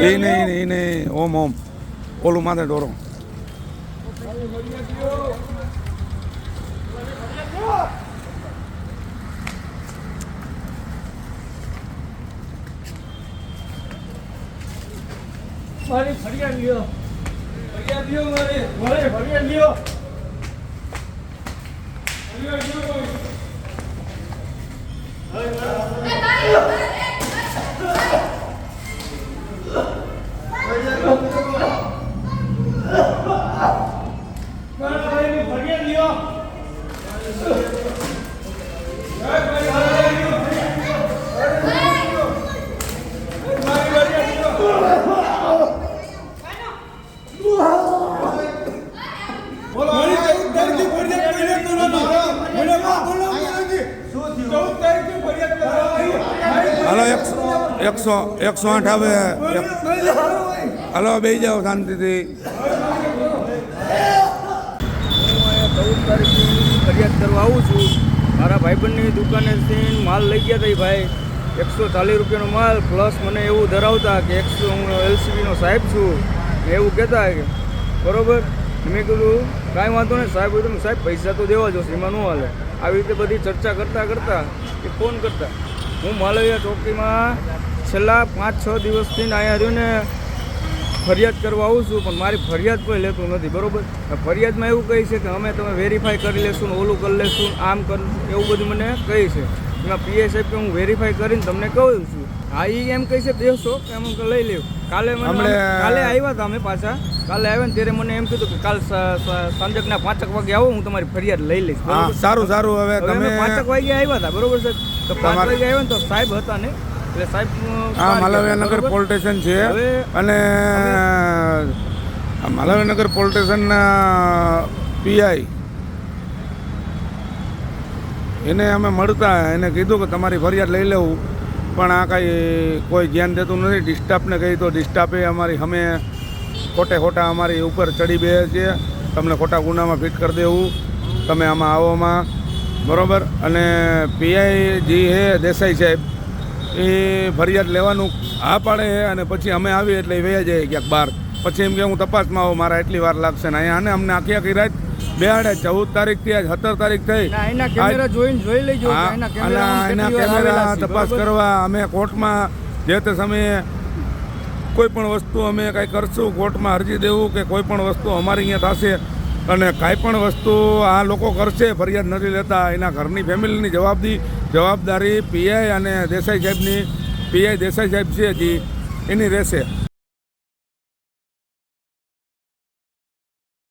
એ નહીં એ નહીં ઓમ ઓમ ઓલું માથે ડોરો મારી ફરિયાદ લ્યો ફરિયાદ લ્યો મારી મારે ફરિયાદ લ્યો ફરિયાદ લ્યો હાલો, એકસો એકસો એકસો આઠ આવે. હલો બે જાઓ શાંતિથી. ચૌદ તારીખની ફરિયાદ કરવા આવું છું મારા ભાઈબંધની દુકાનેથી માલ લઈ ગયા હતા ભાઈ. એકસો ચાલીસ રૂપિયાનો માલ, પ્લસ મને એવું ધરાવતા કે એકસો હું એલસીબીનો સાહેબ છું. એવું કહેતા કે બરોબર? મેં કીધું, કાંઈ વાંધો નહીં, સાહેબ કીધું સાહેબ પૈસા તો દેવા જોશે એમાં ન હાલે. આવી રીતે બધી ચર્ચા કરતાં કરતાં કે ફોન કરતા. હું માલવિયા ચોકીમાં છેલ્લા પાંચ છ દિવસથી અહીંયા રહ્યું ને ફરિયાદ કરવા આવું છું પણ મારી ફરિયાદ કોઈ લેતું નથી બરોબર? ફરિયાદમાં એવું કહે છે કે અમે તમે વેરીફાઈ કરી લેશું ને ઓલું કરી લેશું આમ કર એવું બધું મને કહે છે. એમાં પીએસએફ કે હું વેરીફાઈ કરીને તમને કહું છું. હા એ એમ કહે છે બેસો કે અમે લઈ લેવું કાલે મને કાલે આવ્યા હતા અમે પાછા. કાલે આવ્યા ને ત્યારે મને એમ કીધું કે કાલ સાંજકના પાંચક વાગે આવો હું તમારી ફરિયાદ લઈ લઈશ? સારું સારું હવે તમે પાંચક વાગે આવ્યા હતા બરોબર છે તો તમારે- આવ્યા ને તો સાહેબ હતા ને એટલે સાહેબ આ માલવ્યનગર પોલીસ સ્ટેશન છે. અને માલવ્યાનગર માલવ્યનગર પોલીસ સ્ટેશનના પીઆઈ એને અમે મળતા એને કીધું કે તમારી ફરિયાદ લઈ લેવું. પણ આ કાંઈ કોઈ ધ્યાન દેતું નથી. ડિસ્ટાફને કહી તો ડિસ્ટાફે અમારી અમે ખોટે ખોટા અમારી ઉપર ચડી બે છે. તમને ખોટા ગુનામાં ફિટ કરી દેવું. તમે આમાં આવોમાં બરોબર? અને પીઆઈ જી હે દેસાઈ સાહેબ એ ફરિયાદ લેવાનું હા પાડે છે અને પછી અમે આવીએ એટલે એ વયા જાય ક્યાંક બહાર. પછી એમ કે હું તપાસમાં આવું મારા એટલી વાર લાગશે ને અહીંયા અને અમને આખી આખી રાત બેહાડે ચૌદ તારીખથી આજ સત્તર તારીખ થઈ. એના કેમેરા જોઈને જોઈ લેજો એના કેમેરા તપાસ કરવા અમે કોર્ટમાં જે તે સમયે કોઈ પણ વસ્તુ અમે કાંઈ કરશું કોર્ટમાં અરજી દેવું કે કોઈ પણ વસ્તુ અમારી અહીંયા થશે અને કાંઈ પણ વસ્તુ આ લોકો કરશે, ફરિયાદ નથી લેતા. એના ઘરની ફેમિલીની જવાબદી, જવાબદારી પીઆઈ અને દેસાઈ સાહેબની, પીઆઈ દેસાઈ સાહેબ છે હજી એની રહેશે.